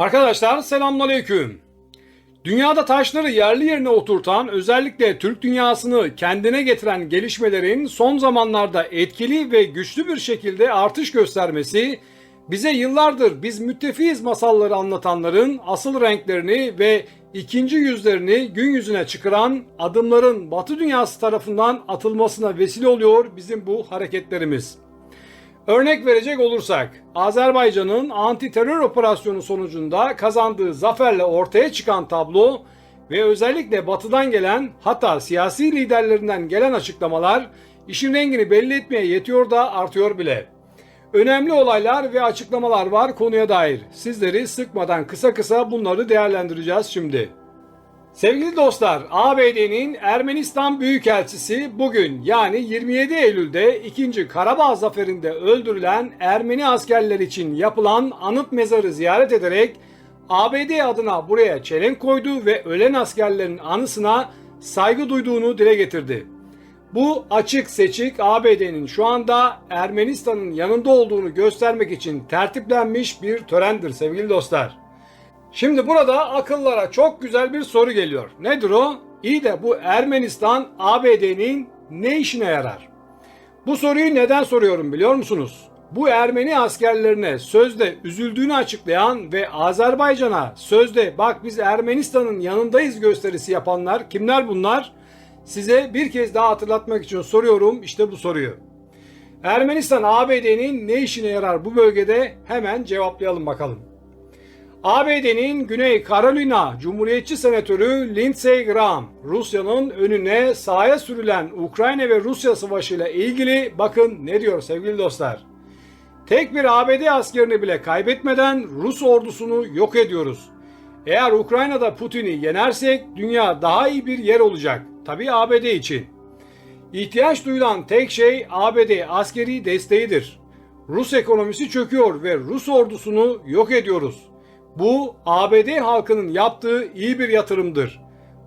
Arkadaşlar selamünaleyküm. Dünyada taşları yerli yerine oturtan, özellikle Türk dünyasını kendine getiren gelişmelerin son zamanlarda etkili ve güçlü bir şekilde artış göstermesi, bize yıllardır biz müttefiyiz masalları anlatanların asıl renklerini ve ikinci yüzlerini gün yüzüne çıkaran adımların Batı dünyası tarafından atılmasına vesile oluyor bizim bu hareketlerimiz. Örnek verecek olursak, Azerbaycan'ın anti terör operasyonu sonucunda kazandığı zaferle ortaya çıkan tablo ve özellikle batıdan gelen hatta siyasi liderlerinden gelen açıklamalar işin rengini belli etmeye yetiyor da artıyor bile. Önemli olaylar ve açıklamalar var konuya dair. Sizleri sıkmadan kısa kısa bunları değerlendireceğiz şimdi. Sevgili dostlar, ABD'nin Ermenistan Büyükelçisi bugün yani 27 Eylül'de 2. Karabağ Zaferi'nde öldürülen Ermeni askerler için yapılan anıt mezarı ziyaret ederek ABD adına buraya çelenk koydu ve ölen askerlerin anısına saygı duyduğunu dile getirdi. Bu açık seçik ABD'nin şu anda Ermenistan'ın yanında olduğunu göstermek için tertiplenmiş bir törendir sevgili dostlar. Şimdi burada akıllara çok güzel bir soru geliyor. Nedir o? İyi de bu Ermenistan ABD'nin ne işine yarar? Bu soruyu neden soruyorum biliyor musunuz? Bu Ermeni askerlerine sözde üzüldüğünü açıklayan ve Azerbaycan'a sözde bak biz Ermenistan'ın yanındayız gösterisi yapanlar kimler bunlar? Size bir kez daha hatırlatmak için soruyorum işte bu soruyu. Ermenistan ABD'nin ne işine yarar bu bölgede hemen cevaplayalım bakalım. ABD'nin Güney Carolina Cumhuriyetçi Senatörü Lindsey Graham, Rusya'nın önüne sahaya sürülen Ukrayna ve Rusya savaşı ile ilgili bakın ne diyor sevgili dostlar. Tek bir ABD askerini bile kaybetmeden Rus ordusunu yok ediyoruz. Eğer Ukrayna'da Putin'i yenersek dünya daha iyi bir yer olacak. Tabi ABD için. İhtiyaç duyulan tek şey ABD askeri desteğidir. Rus ekonomisi çöküyor ve Rus ordusunu yok ediyoruz. Bu ABD halkının yaptığı iyi bir yatırımdır.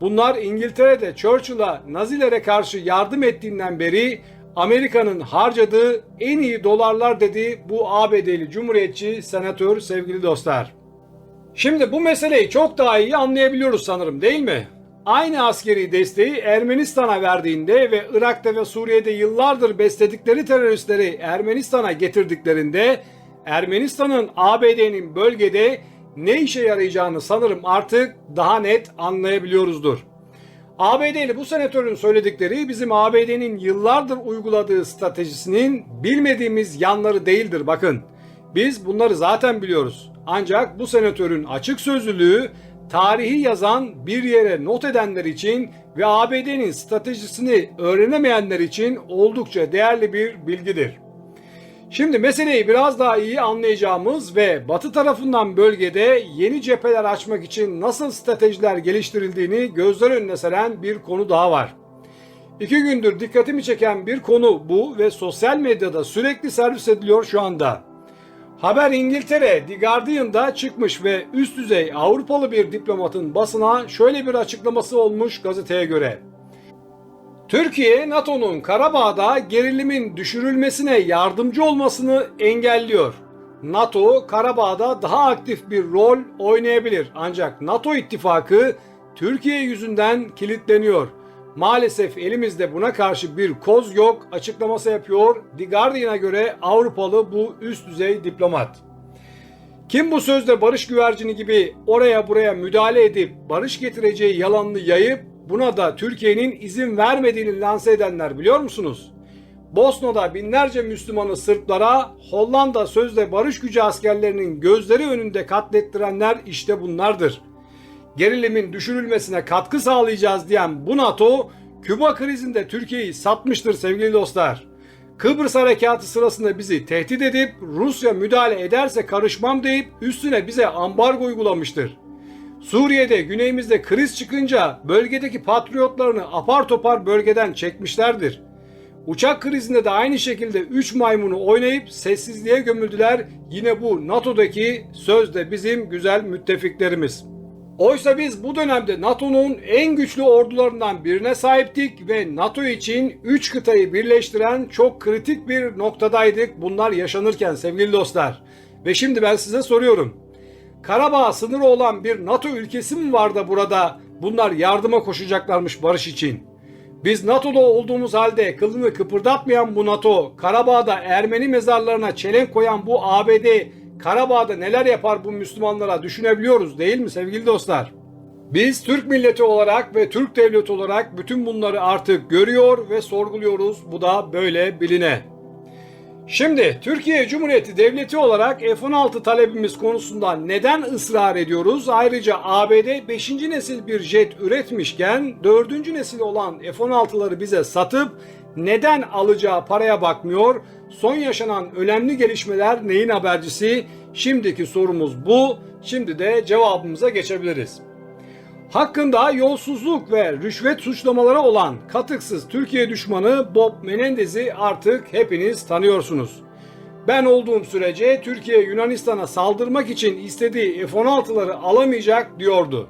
Bunlar İngiltere'de Churchill'a Nazilere karşı yardım ettiğinden beri Amerika'nın harcadığı en iyi dolarlar dedi bu ABD'li Cumhuriyetçi senatör sevgili dostlar. Şimdi bu meseleyi çok daha iyi anlayabiliyoruz sanırım değil mi? Aynı askeri desteği Ermenistan'a verdiğinde ve Irak'ta ve Suriye'de yıllardır besledikleri teröristleri Ermenistan'a getirdiklerinde Ermenistan'ın ABD'nin bölgede ne işe yarayacağını sanırım artık daha net anlayabiliyoruzdur. ABD'li bu senatörün söyledikleri bizim ABD'nin yıllardır uyguladığı stratejisinin bilmediğimiz yanları değildir bakın. Biz bunları zaten biliyoruz. Ancak bu senatörün açık sözlülüğü tarihi yazan bir yere not edenler için ve ABD'nin stratejisini öğrenemeyenler için oldukça değerli bir bilgidir. Şimdi meseleyi biraz daha iyi anlayacağımız ve Batı tarafından bölgede yeni cepheler açmak için nasıl stratejiler geliştirildiğini gözler önüne seren bir konu daha var. İki gündür dikkatimi çeken bir konu bu ve sosyal medyada sürekli servis ediliyor şu anda. Haber İngiltere The Guardian'da çıkmış ve üst düzey Avrupalı bir diplomatın basına şöyle bir açıklaması olmuş gazeteye göre. Türkiye NATO'nun Karabağ'da gerilimin düşürülmesine yardımcı olmasını engelliyor. NATO Karabağ'da daha aktif bir rol oynayabilir ancak NATO ittifakı Türkiye yüzünden kilitleniyor. Maalesef elimizde buna karşı bir koz yok açıklaması yapıyor The Guardian'a göre Avrupalı bu üst düzey diplomat. Kim bu sözde barış güvercini gibi oraya buraya müdahale edip barış getireceği yalanını yayıp buna da Türkiye'nin izin vermediğini lanse edenler biliyor musunuz? Bosna'da binlerce Müslümanı Sırplara, Hollanda sözde barış gücü askerlerinin gözleri önünde katlettirenler işte bunlardır. Gerilimin düşürülmesine katkı sağlayacağız diyen bu NATO, Küba krizinde Türkiye'yi satmıştır sevgili dostlar. Kıbrıs harekatı sırasında bizi tehdit edip Rusya müdahale ederse karışmam deyip üstüne bize ambargo uygulamıştır. Suriye'de güneyimizde kriz çıkınca bölgedeki patriotlarını apar topar bölgeden çekmişlerdir. Uçak krizinde de aynı şekilde 3 maymunu oynayıp sessizliğe gömüldüler yine bu NATO'daki sözde bizim güzel müttefiklerimiz. Oysa biz bu dönemde NATO'nun en güçlü ordularından birine sahiptik ve NATO için 3 kıtayı birleştiren çok kritik bir noktadaydık bunlar yaşanırken sevgili dostlar. Ve şimdi ben size soruyorum. Karabağ sınırı olan bir NATO ülkesi mi var da burada bunlar yardıma koşacaklarmış barış için? Biz NATO'da olduğumuz halde kılını kıpırdatmayan bu NATO, Karabağ'da Ermeni mezarlarına çelenk koyan bu ABD, Karabağ'da neler yapar bu Müslümanlara düşünebiliyoruz değil mi sevgili dostlar? Biz Türk milleti olarak ve Türk devleti olarak bütün bunları artık görüyor ve sorguluyoruz. Bu da böyle biline. Şimdi Türkiye Cumhuriyeti Devleti olarak F-16 talebimiz konusunda neden ısrar ediyoruz? Ayrıca ABD 5. nesil bir jet üretmişken 4. nesil olan F-16'ları bize satıp neden alacağı paraya bakmıyor? Son yaşanan önemli gelişmeler neyin habercisi? Şimdiki sorumuz bu. Şimdi de cevabımıza geçebiliriz. Hakkında yolsuzluk ve rüşvet suçlamaları olan katıksız Türkiye düşmanı Bob Menendez'i artık hepiniz tanıyorsunuz. Ben olduğum sürece Türkiye Yunanistan'a saldırmak için istediği F-16'ları alamayacak diyordu.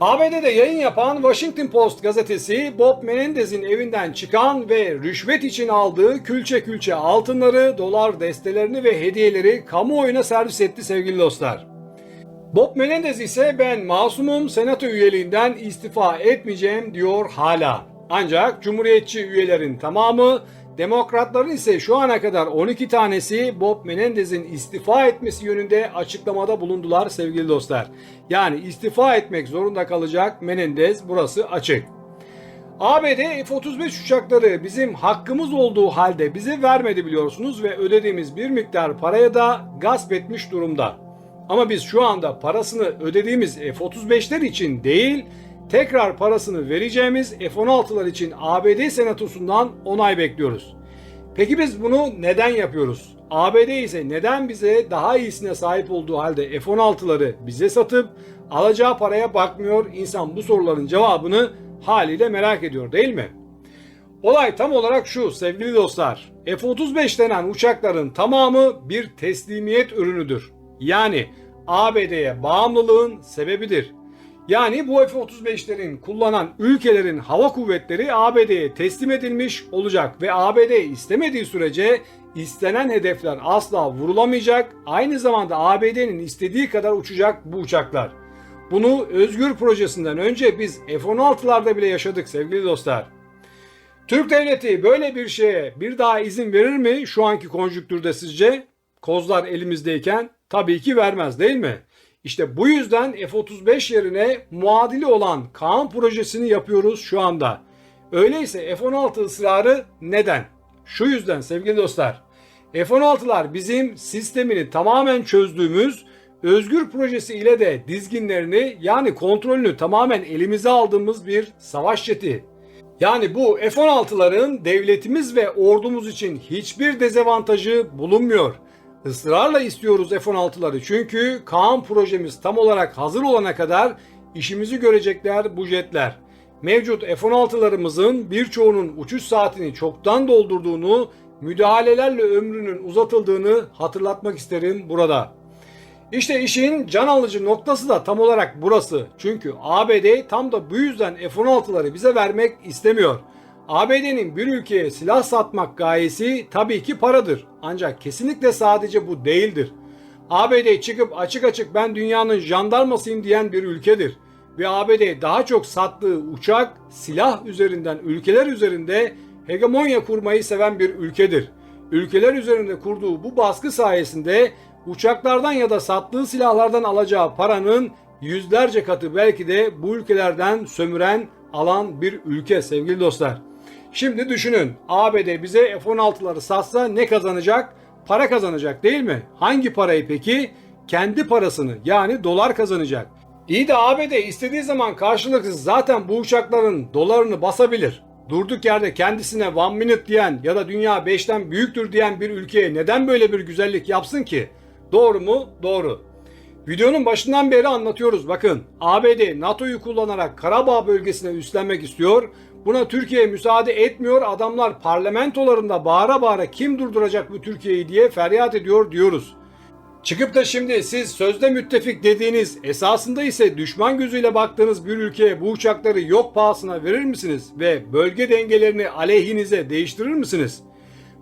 ABD'de yayın yapan Washington Post gazetesi Bob Menendez'in evinden çıkan ve rüşvet için aldığı külçe külçe altınları, dolar destelerini ve hediyeleri kamuoyuna servis etti sevgili dostlar. Bob Menendez ise ben masumum senato üyeliğinden istifa etmeyeceğim diyor hala. Ancak Cumhuriyetçi üyelerin tamamı, Demokratların ise şu ana kadar 12 tanesi Bob Menendez'in istifa etmesi yönünde açıklamada bulundular sevgili dostlar. Yani istifa etmek zorunda kalacak Menendez burası açık. ABD F-35 uçakları bizim hakkımız olduğu halde bize vermedi biliyorsunuz ve ödediğimiz bir miktar paraya da gasp etmiş durumda. Ama biz şu anda parasını ödediğimiz F-35'ler için değil, tekrar parasını vereceğimiz F-16'lar için ABD Senatosu'ndan onay bekliyoruz. Peki biz bunu neden yapıyoruz? ABD ise neden bize daha iyisine sahip olduğu halde F-16'ları bize satıp alacağı paraya bakmıyor? İnsan bu soruların cevabını haliyle merak ediyor değil mi? Olay tam olarak şu sevgili dostlar. F-35 denen uçakların tamamı bir teslimiyet ürünüdür. Yani ABD'ye bağımlılığın sebebidir. Yani bu F-35'lerin kullanan ülkelerin hava kuvvetleri ABD'ye teslim edilmiş olacak ve ABD istemediği sürece istenen hedefler asla vurulamayacak. Aynı zamanda ABD'nin istediği kadar uçacak bu uçaklar. Bunu Özgür projesinden önce biz F-16'larda bile yaşadık sevgili dostlar. Türk devleti böyle bir şeye bir daha izin verir mi şu anki konjüktürde sizce? Kozlar elimizdeyken tabii ki vermez değil mi? İşte bu yüzden F-35 yerine muadili olan Kaan projesini yapıyoruz şu anda. Öyleyse F-16 ısrarı neden? Şu yüzden sevgili dostlar. F-16'lar bizim sistemini tamamen çözdüğümüz Özgür projesi ile de dizginlerini yani kontrolünü tamamen elimize aldığımız bir savaş jeti. Yani bu F-16'ların devletimiz ve ordumuz için hiçbir dezavantajı bulunmuyor. Israrla istiyoruz F-16'ları çünkü Kaan projemiz tam olarak hazır olana kadar işimizi görecekler bu jetler. Mevcut F-16'larımızın birçoğunun uçuş saatini çoktan doldurduğunu, müdahalelerle ömrünün uzatıldığını hatırlatmak isterim burada. İşte işin can alıcı noktası da tam olarak burası. Çünkü ABD tam da bu yüzden F-16'ları bize vermek istemiyor. ABD'nin bir ülkeye silah satmak gayesi tabii ki paradır. Ancak kesinlikle sadece bu değildir. ABD çıkıp açık açık ben dünyanın jandarmasıyım diyen bir ülkedir. Ve ABD daha çok sattığı uçak, silah üzerinden, ülkeler üzerinde hegemonya kurmayı seven bir ülkedir. Ülkeler üzerinde kurduğu bu baskı sayesinde uçaklardan ya da sattığı silahlardan alacağı paranın yüzlerce katı belki de bu ülkelerden sömüren alan bir ülke sevgili dostlar. Şimdi düşünün ABD bize F-16'ları satsa ne kazanacak? Para kazanacak değil mi? Hangi parayı peki? Kendi parasını yani dolar kazanacak. İyi de ABD istediği zaman karşılıksız zaten bu uçakların dolarını basabilir. Durduk yerde kendisine one minute diyen ya da dünya 5'ten büyüktür diyen bir ülkeye neden böyle bir güzellik yapsın ki? Doğru mu? Doğru. Videonun başından beri anlatıyoruz bakın. ABD NATO'yu kullanarak Karabağ bölgesine üstlenmek istiyor. Buna Türkiye müsaade etmiyor. Adamlar parlamentolarında bağıra bağıra kim durduracak bu Türkiye'yi diye feryat ediyor diyoruz. Çıkıp da şimdi siz sözde müttefik dediğiniz esasında ise düşman gözüyle baktığınız bir ülkeye bu uçakları yok pahasına verir misiniz ve bölge dengelerini aleyhinize değiştirir misiniz?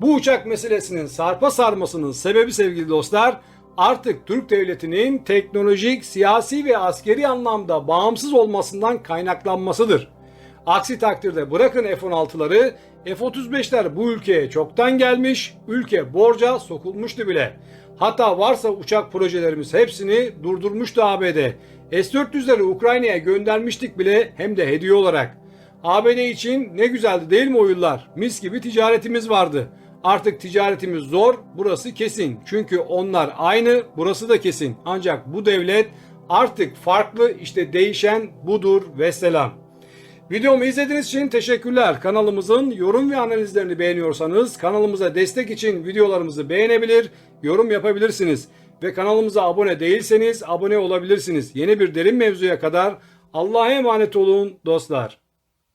Bu uçak meselesinin sarpa sarmasının sebebi sevgili dostlar artık Türk devletinin teknolojik, siyasi ve askeri anlamda bağımsız olmasından kaynaklanmasıdır. Aksi takdirde bırakın F-16'ları, F-35'ler bu ülkeye çoktan gelmiş, ülke borca sokulmuştu bile. Hatta varsa uçak projelerimiz hepsini durdurmuştu ABD. S-400'leri Ukrayna'ya göndermiştik bile hem de hediye olarak. ABD için ne güzeldi değil mi o yıllar? Mis gibi ticaretimiz vardı. Artık ticaretimiz zor, burası kesin. Çünkü onlar aynı, burası da kesin. Ancak bu devlet artık farklı, işte değişen budur ve selam. Videomu izlediğiniz için teşekkürler. Kanalımızın yorum ve analizlerini beğeniyorsanız kanalımıza destek için videolarımızı beğenebilir, yorum yapabilirsiniz. Ve kanalımıza abone değilseniz abone olabilirsiniz. Yeni bir derin mevzuya kadar Allah'a emanet olun dostlar.